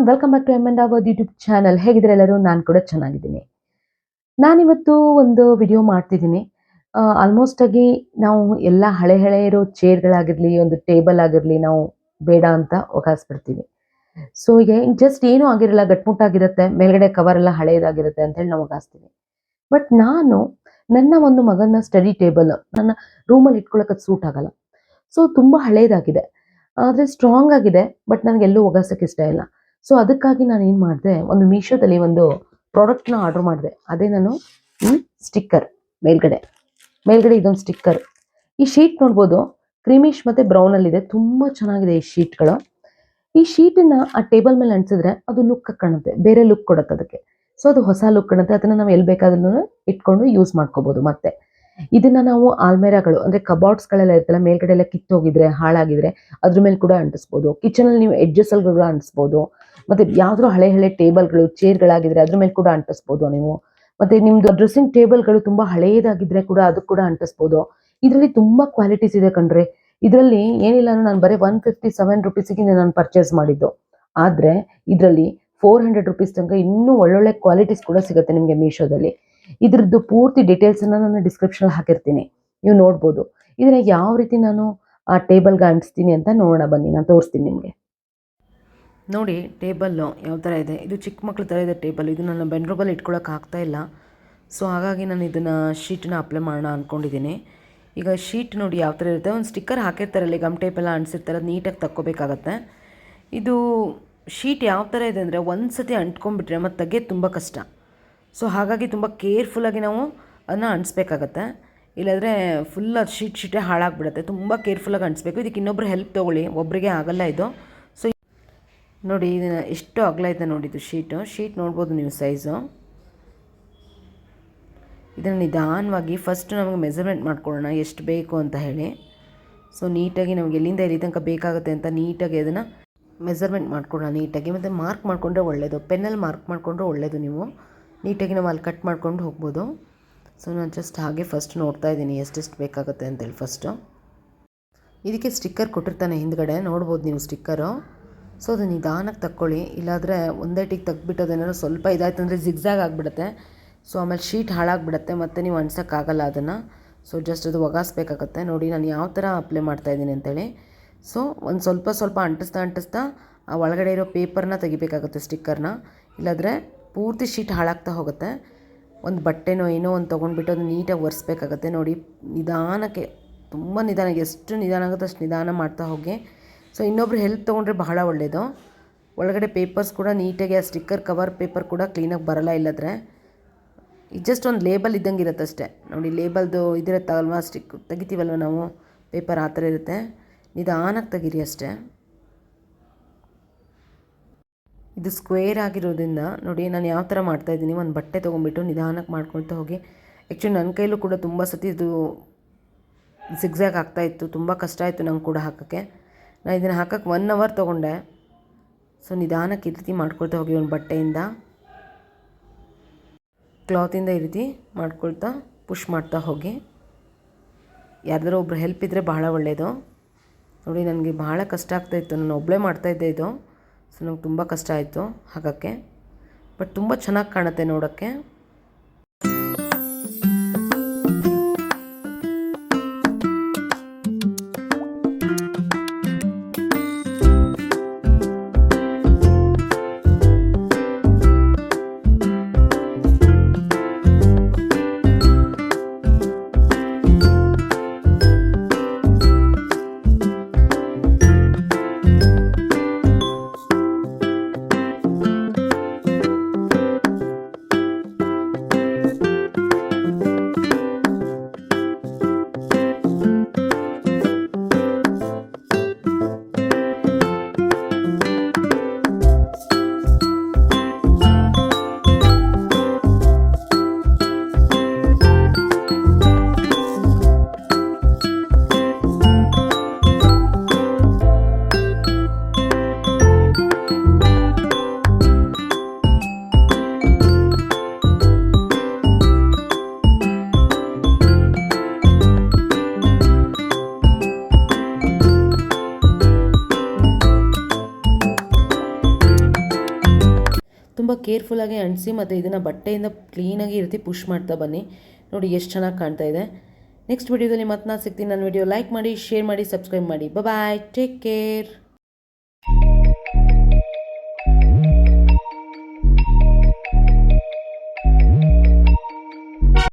One welcome back to M and our YouTube channel ಹೇಗಿದ್ರೆ ಎಲ್ಲರೂ? ನಾನು ಕೂಡ ಚೆನ್ನಾಗಿದ್ದೀನಿ. ನಾನಿವತ್ತು ಒಂದು ವಿಡಿಯೋ ಮಾಡ್ತಿದ್ದೀನಿ. ಆಲ್ಮೋಸ್ಟ್ ಆಗಿ ನಾವು ಎಲ್ಲ ಹಳೆ ಹಳೆ ಇರೋ ಚೇರ್ಗಳಾಗಿರಲಿ ಒಂದು ಟೇಬಲ್ ಆಗಿರಲಿ, ನಾವು ಬೇಡ ಅಂತ ಒಗಾಸ್ಬಿಡ್ತೀವಿ ಸೊ ಈಗ ಜಸ್ಟ್ ಏನೂ ಆಗಿರಲ್ಲ, ಗಟ್ಮುಟ್ಟಾಗಿರುತ್ತೆ, ಮೇಲ್ಗಡೆ ಕವರ್ ಎಲ್ಲ ಹಳೆಯದಾಗಿರುತ್ತೆ ಅಂತ ಹೇಳಿ ನಾವು ಒಗಾಸ್ತೀವಿ ಬಟ್ ನಾನು ನನ್ನ ಒಂದು ಮಗನ ಸ್ಟಡಿ ಟೇಬಲ್ ನನ್ನ ರೂಮಲ್ಲಿ ಇಟ್ಕೊಳ್ಳೋಕೆ ಸೂಟ್ ಆಗಲ್ಲ. ಸೊ ತುಂಬ ಹಳೇದಾಗಿದೆ. ಆದರೆ ಸ್ಟ್ರಾಂಗ್ ಆಗಿದೆ ಬಟ್ ನನಗೆಲ್ಲೂ ಒಗಾಸಕ್ಕೆ ಇಷ್ಟ ಇಲ್ಲ. ಸೊ ಅದಕ್ಕಾಗಿ ನಾನು ಏನು ಮಾಡಿದೆ, ಒಂದು ಮೀಶೋದಲ್ಲಿ ಒಂದು ಪ್ರಾಡಕ್ಟ್ನ ಆರ್ಡರ್ ಮಾಡಿದೆ. ಅದೇ ನಾನು ಈ ಸ್ಟಿಕ್ಕರ್ ಮೇಲ್ಗಡೆ. ಮೇಲ್ಗಡೆ ಇದೊಂದು ಸ್ಟಿಕ್ಕರ್ ಈ ಶೀಟ್ ನೋಡ್ಬೋದು ಕ್ರೀಮಿಶ್ ಮತ್ತು ಬ್ರೌನಲ್ಲಿದೆ ತುಂಬ ಚೆನ್ನಾಗಿದೆ ಈ ಶೀಟ್ಗಳು ಈ ಶೀಟನ್ನು ಆ ಟೇಬಲ್ ಮೇಲೆ ಅಂಟಿಸಿದ್ರೆ ಅದು ಲುಕ್ ಕಾಣುತ್ತೆ. ಬೇರೆ ಲುಕ್ ಕೊಡುತ್ತೆ ಅದಕ್ಕೆ. ಸೊ ಅದು ಹೊಸ ಲುಕ್ ಕಾಣುತ್ತೆ. ಅದನ್ನು ನಾವು ಎಲ್ಲಿ ಬೇಕಾದ್ರೂ ಇಟ್ಕೊಂಡು ಯೂಸ್ ಮಾಡ್ಕೋಬೋದು ಮತ್ತೆ. ಇದನ್ನ ನಾವು ಆಲ್ಮೇರಾಗಳು ಅಂದರೆ ಕಬಾರ್ಡ್ಸ್ಗಳೆಲ್ಲ ಇರ್ತಲ್ಲ ಮೇಲ್ಗಡೆ ಎಲ್ಲ ಕಿತ್ತೋಗಿದ್ರೆ, ಹಾಳಾಗಿದ್ರೆ ಅದ್ರ ಮೇಲೆ ಕೂಡ ಅಂಟಿಸ್ಬೋದು. ಕಿಚನಲ್ಲಿ ನೀವು ಎಡ್ಜಸ್ ಅಲ್ಲಿ ಕೂಡ ಅಂಟಿಸ್ಬೋದು. ಮತ್ತೆ ಯಾವ್ದಾದ್ರು ಹಳೆ ಹಳೆ ಟೇಬಲ್ಗಳು, ಚೇರ್ಗಳಾಗಿದ್ರೆ ಅದ್ರ ಮೇಲೆ ಕೂಡ ಅಂಟಿಸ್ಬೋದು ನೀವು. ಮತ್ತೆ ನಿಮ್ದು ಡ್ರೆಸ್ಸಿಂಗ್ ಟೇಬಲ್ಗಳು ತುಂಬಾ ಹಳೇದಾಗಿದ್ರೆ ಕೂಡ ಅದಕ್ಕೆ ಕೂಡ ಅಂಟಿಸ್ಬೋದು. ಇದರಲ್ಲಿ ತುಂಬಾ ಕ್ವಾಲಿಟೀಸ್ ಇದೆ ಕಣ್ರಿ. ಇದರಲ್ಲಿ ಏನಿಲ್ಲ ಅಂದ್ರೆ ನಾನು ಬರೀ ಒನ್ ಫಿಫ್ಟಿ ಸೆವೆನ್ ರುಪೀಸಿಗೆ ನಾನು ಪರ್ಚೇಸ್ ಮಾಡಿದ್ದು. ಆದ್ರೆ ಇದರಲ್ಲಿ ಫೋರ್ ಹಂಡ್ರೆಡ್ ರುಪೀಸ್ ತನಕ ಇನ್ನೂ ಒಳ್ಳೊಳ್ಳೆ ಕ್ವಾಲಿಟೀಸ್ ಕೂಡ ಸಿಗುತ್ತೆ ನಿಮಗೆ ಮೀಶೋದಲ್ಲಿ ಇದ್ರದ್ದು ಪೂರ್ತಿ ಡೀಟೇಲ್ಸನ್ನು ನಾನು ಡಿಸ್ಕ್ರಿಪ್ಷನ್ ಹಾಕಿರ್ತೀನಿ. ನೀವು ನೋಡ್ಬೋದು. ಇದನ್ನ ಯಾವ ರೀತಿ ನಾನು, ಆ ಟೇಬಲ್ಗೆ ಅಂಟಿಸ್ತೀನಿ ಅಂತ ನೋಡೋಣ ಬನ್ನಿ. ನಾನು ತೋರಿಸ್ತೀನಿ ನಿಮಗೆ. ನೋಡಿ ಟೇಬಲ್ಲು ಯಾವ ಥರ ಇದೆ? ಇದು ಚಿಕ್ಕ ಮಕ್ಳ ಥರ ಇದೆ ಟೇಬಲ್ ಇದು ನನ್ನ ಬೆಂಡ್ರೂಬಲ್ಲಿ ಇಟ್ಕೊಳ್ಳೋಕೆ ಆಗ್ತಾ ಇಲ್ಲ. ಸೊ ಹಾಗಾಗಿ ನಾನು ಇದನ್ನು ಶೀಟನ್ನ ಅಪ್ಲೈ ಮಾಡೋಣ ಅಂದ್ಕೊಂಡಿದ್ದೀನಿ ಈಗ ಶೀಟ್ ನೋಡಿ ಯಾವ ಥರ ಇರುತ್ತೆ? ಒಂದು ಸ್ಟಿಕ್ಕರ್ ಹಾಕಿರ್ತಾರಲ್ಲ ಗಮ್ ಟೇಪ್ ಎಲ್ಲ ಅಂಟಿಸಿರ್ತಾರೆ ಅದು ನೀಟಾಗಿ ತಕ್ಕೋಬೇಕಾಗತ್ತೆ. ಇದು ಶೀಟ್ ಯಾವ ಥರ ಇದೆ ಅಂದರೆ ಒಂದು ಸತಿ ಅಂಟ್ಕೊಂಡ್ಬಿಟ್ರೆ ಮತ್ತು ತೆಗೆಯೋದು ತುಂಬ ಕಷ್ಟ. ಸೊ ಹಾಗಾಗಿ ತುಂಬ ಕೇರ್ಫುಲ್ಲಾಗಿ ನಾವು ಅದನ್ನ ಅಂಟಿಸ್ಬೇಕಾಗತ್ತೆ. ಇಲ್ಲಾಂದರೆ ಫುಲ್ ಅದು ಶೀಟ್ ಶೀಟೇ ಹಾಳಾಗ್ಬಿಡುತ್ತೆ. ತುಂಬ ಕೇರ್ಫುಲ್ಲಾಗಿ ಅಂಟಿಸ್ಬೇಕು. ಇದಕ್ಕೆ ಇನ್ನೊಬ್ಬರು ಹೆಲ್ಪ್ ತೊಗೊಳ್ಳಿ. ಒಬ್ಬರಿಗೆ ಆಗಲ್ಲ ಇದು. ಸೊ ನೋಡಿ, ಇದನ್ನು ಎಷ್ಟು ಅಗಲ ಇದೆ ನೋಡಿ ಇದು ಶೀಟು. ಶೀಟ್ ನೋಡ್ಬೋದು ನೀವು ಸೈಜು ಇದನ್ನು ನಿಧಾನವಾಗಿ ಫಸ್ಟ್ ನಮಗೆ ಮೆಸರ್ಮೆಂಟ್ ಮಾಡ್ಕೊಳ್ಳೋಣ. ಎಷ್ಟು ಬೇಕು ಅಂತ ಹೇಳಿ. ಸೊ ನೀಟಾಗಿ ನಮಗೆ ಎಲ್ಲಿಂದ ಎಲ್ಲಿ ತನಕ ಬೇಕಾಗುತ್ತೆ ಅಂತ ನೀಟಾಗಿ ಅದನ್ನು ಮೆಸರ್ಮೆಂಟ್ ಮಾಡ್ಕೊಳ್ಳೋಣ ನೀಟಾಗಿ. ಮತ್ತು ಮಾರ್ಕ್ ಮಾಡಿಕೊಂಡ್ರೆ ಒಳ್ಳೆಯದು ಪೆನ್ನಲ್ಲಿ ಮಾರ್ಕ್ ಮಾಡಿಕೊಂಡ್ರೆ ಒಳ್ಳೆಯದು ನೀವು. ನೀಟಾಗಿ ನಾವು ಅಲ್ಲಿ ಕಟ್ ಮಾಡ್ಕೊಂಡು ಹೋಗ್ಬೋದು. ಸೊ ನಾನು ಜಸ್ಟ್ ಹಾಗೆ ಫಸ್ಟ್ ನೋಡ್ತಾ ಇದ್ದೀನಿ ಎಷ್ಟೆಷ್ಟು ಬೇಕಾಗುತ್ತೆ ಅಂತೇಳಿ ಫಸ್ಟು ಇದಕ್ಕೆ ಸ್ಟಿಕ್ಕರ್ ಕೊಟ್ಟಿರ್ತಾನೆ ಹಿಂದ್ಗಡೆ, ನೋಡ್ಬೋದು ನೀವು ಸ್ಟಿಕ್ಕರು ಸೊ ಅದು ನಿಧಾನಕ್ಕೆ ತಕ್ಕೊಳ್ಳಿ. ಇಲ್ಲಾದರೆ ಒಂದೇ ಟಿಗೆ ತೆಗ್ದ್ಬಿಟ್ಟು ಸ್ವಲ್ಪ ಇದಾಯ್ತು ಅಂದರೆ ಜಿಗ್ಜಾಗ್ ಆಗಿಬಿಡುತ್ತೆ. ಸೊ ಆಮೇಲೆ ಶೀಟ್ ಹಾಳಾಗ್ಬಿಡುತ್ತೆ ಮತ್ತು ನೀವು ಅನ್ಸೋಕ್ಕಾಗಲ್ಲ ಅದನ್ನು. ಸೊ ಜಸ್ಟ್ ಅದು ಒಗಾಸ್ಬೇಕಾಗತ್ತೆ. ನೋಡಿ, ನಾನು ಯಾವ ಥರ ಅಪ್ಲೈ ಮಾಡ್ತಾಯಿದ್ದೀನಿ ಅಂತೇಳಿ. ಸೊ ಒಂದು ಸ್ವಲ್ಪ ಸ್ವಲ್ಪ ಅಂಟಿಸ್ತಾ ಅಂಟಿಸ್ತಾ ಆ ಒಳಗಡೆ ಇರೋ ಪೇಪರ್ನ ತೆಗಿಬೇಕಾಗುತ್ತೆ ಸ್ಟಿಕ್ಕರ್ನ ಇಲ್ಲಾಂದರೆ ಪೂರ್ತಿ ಶೀಟ್ ಹಾಳಾಗ್ತಾ ಹೋಗುತ್ತೆ. ಒಂದು ಬಟ್ಟೆನೋ ಏನೋ ಒಂದು ತೊಗೊಂಡ್ಬಿಟ್ಟು ಅದು ನೀಟಾಗಿ ಒರೆಸ್ಬೇಕಾಗತ್ತೆ ನೋಡಿ. ನಿಧಾನಕ್ಕೆ, ತುಂಬ ನಿಧಾನ, ಎಷ್ಟು ನಿಧಾನ ಆಗುತ್ತೆ ಅಷ್ಟು ನಿಧಾನ ಮಾಡ್ತಾ ಹೋಗಿ. ಸೊ, ಇನ್ನೊಬ್ರು ಹೆಲ್ಪ್ ತೊಗೊಂಡ್ರೆ ಬಹಳ ಒಳ್ಳೆಯದು ಒಳಗಡೆ ಪೇಪರ್ಸ್ ಕೂಡ ನೀಟಾಗಿ, ಆ ಸ್ಟಿಕ್ಕರ್ ಕವರ್ ಪೇಪರ್ ಕೂಡ ಕ್ಲೀನಾಗಿ ಬರಲ್ಲ ಇಲ್ಲದ್ರೆ. ಜಸ್ಟ್ ಒಂದು ಲೇಬಲ್ ಇದ್ದಂಗೆ ಇರುತ್ತೆ ಅಷ್ಟೇ. ನೋಡಿ ಲೇಬಲ್ದು ಇದಿರುತ್ತಲ್ವ ಸ್ಟಿಕ್ ತೆಗಿತೀವಲ್ವ ನಾವು? ಪೇಪರ್ ಆ ಥರ ಇರುತ್ತೆ. ನಿಧಾನಕ್ಕೆ ತೆಗೀರಿ ಅಷ್ಟೇ. ಇದು ಸ್ಕ್ವೇರ್ ಆಗಿರೋದ್ರಿಂದ ನೋಡಿ ನಾನು ಯಾವ ಥರ ಮಾಡ್ತಾಯಿದ್ದೀನಿ ಒಂದು ಬಟ್ಟೆ ತೊಗೊಂಬಿಟ್ಟು ನಿಧಾನಕ್ಕೆ ಮಾಡ್ಕೊಳ್ತಾ ಹೋಗಿ. ಆ್ಯಕ್ಚುಲಿ ನನ್ನ ಕೈಲೂ ಕೂಡ ತುಂಬ ಸತಿ ಇದು ಆಗ್ತಾ ಇತ್ತು, ತುಂಬ ಕಷ್ಟ ಆಯಿತು ನಂಗೆ ಕೂಡ ಹಾಕೋಕ್ಕೆ. ನಾನು ಇದನ್ನು ಹಾಕೋಕ್ಕೆ ಒನ್ ಅವರ್ ತೊಗೊಂಡೆ. ಸೊ ನಿಧಾನಕ್ಕೆ ಈ ರೀತಿ ಮಾಡ್ಕೊಳ್ತಾ ಹೋಗಿ ಒಂದು ಬಟ್ಟೆಯಿಂದ. ಕ್ಲಾತಿಂದ ಈ ರೀತಿ ಮಾಡ್ಕೊಳ್ತಾ ಪುಷ್ ಮಾಡ್ತಾ ಹೋಗಿ. ಯಾರ್ದಾರು ಒಬ್ರು ಹೆಲ್ಪ್ ಇದ್ದರೆ ಬಹಳ ಒಳ್ಳೆಯದು ನೋಡಿ ನನಗೆ ಬಹಳ ಕಷ್ಟ ಆಗ್ತಾಯಿತ್ತು ನಾನು ಒಬ್ಬಳೇ ಮಾಡ್ತಾಯಿದ್ದೆ ಇದು. ಸೊ ನಂಗೆ ತುಂಬ ಕಷ್ಟ ಆಯಿತು ಹಾಕೋಕ್ಕೆ ಬಟ್ ತುಂಬ ಚೆನ್ನಾಗಿ ಕಾಣುತ್ತೆ ನೋಡೋಕ್ಕೆ. ತುಂಬ ಕೇರ್ಫುಲ್ಲಾಗಿ ಅಂಟಿಸಿ ಮತ್ತು ಇದನ್ನು ಬಟ್ಟೆಯಿಂದ ಕ್ಲೀನಾಗಿ ಈ ರೀತಿ ಪುಷ್ ಮಾಡ್ತಾ ಬನ್ನಿ. ನೋಡಿ ಎಷ್ಟು ಚೆನ್ನಾಗಿ ಕಾಣ್ತಾ ಇದೆ. ನೆಕ್ಸ್ಟ್ ವಿಡಿಯೋದಲ್ಲಿ ಮತ್ತೆ ನಾನು ಸಿಗ್ತೀನಿ. ನನ್ನ ವಿಡಿಯೋ ಲೈಕ್ ಮಾಡಿ ಶೇರ್ ಮಾಡಿ ಸಬ್ಸ್ಕ್ರೈಬ್ ಮಾಡಿ. Bye take care